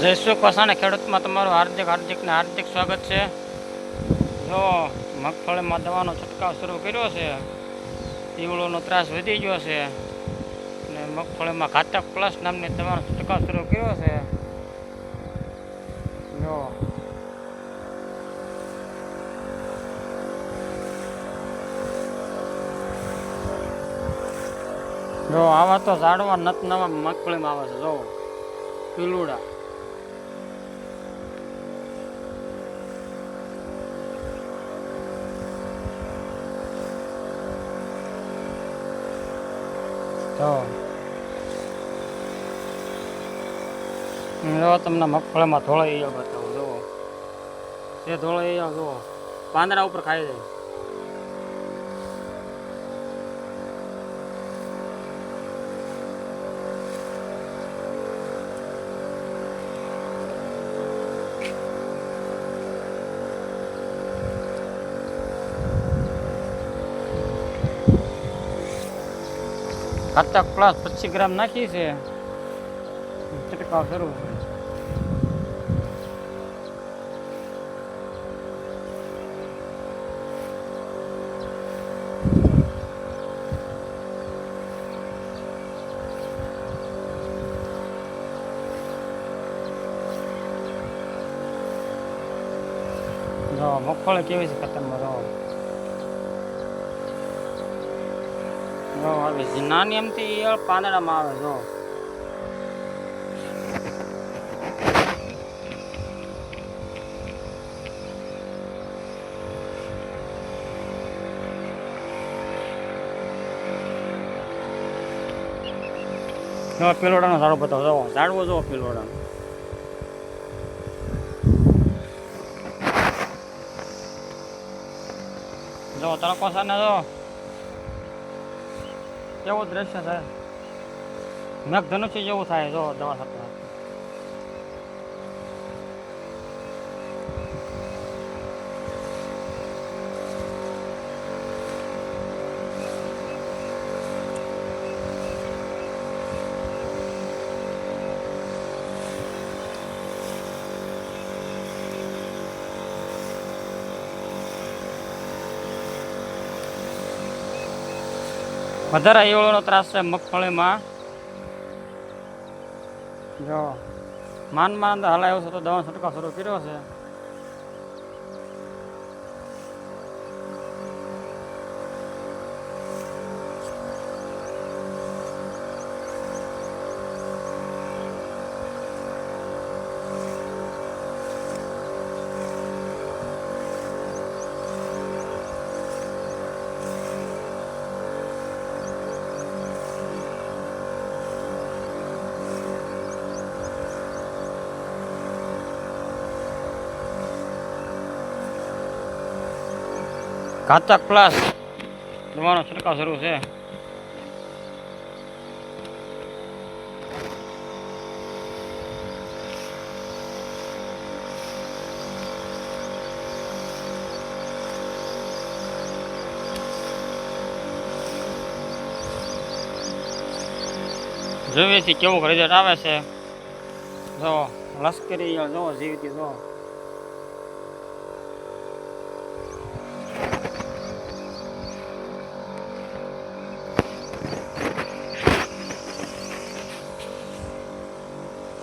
જયશ્રી કોસાણે ખેડૂતમાં તમારું હાર્દિક હાર્દિક ને હાર્દિક સ્વાગત છે. જો મગફળીમાં દવાનો છંટકાવ શરૂ કર્યો છે, ઈવળોનો ત્રાસ વધી ગયો છે, અને મગફળીમાં ઘાતક પ્લસ નામની દવાનો છંટકાવ શરૂ કર્યો છે. જો. જો, આવા તો ઝાડવા નત નવા મગફળીમાં આવે છે, જો. પીલુડા. જો તમને મગફળીમાં ધોળો એયો બતાવું, જુઓ. તે ધોળો એયો જુઓ. પાંદડા ઉપર ખાઈ જાય. ખાતક પ્લસ પચીસ ગ્રામ નાખી છે. છટકાવ જો મગફળી કેવી છે ખતરમાં જો જો આવે છે નાની એમથી ઈયળ પાંદડામાં આવે, જો. જો, પીલોડાનો ઝાડો બતાવો, જો, ઝાડવો જો પેલોડાનો. જો તડકો છે ને જો. કેવું દ્રશ્ય છે મેઘ ધનુષ્ય જેવું થાય જો દવા સાથે વધારે ઈયળોનો ત્રાસ છે મગફળીમાં. જો, માન માન હલાયો છે તો દવાનો છંટકાવ શરૂ કર્યો છે. ઘાતક પ્લસ દવાનો છંટકાવ શરૂ છે જોઈએ છે કેવું રિઝલ્ટ આવે છે? જો, લશ્કરી જો, જીવતી, જો.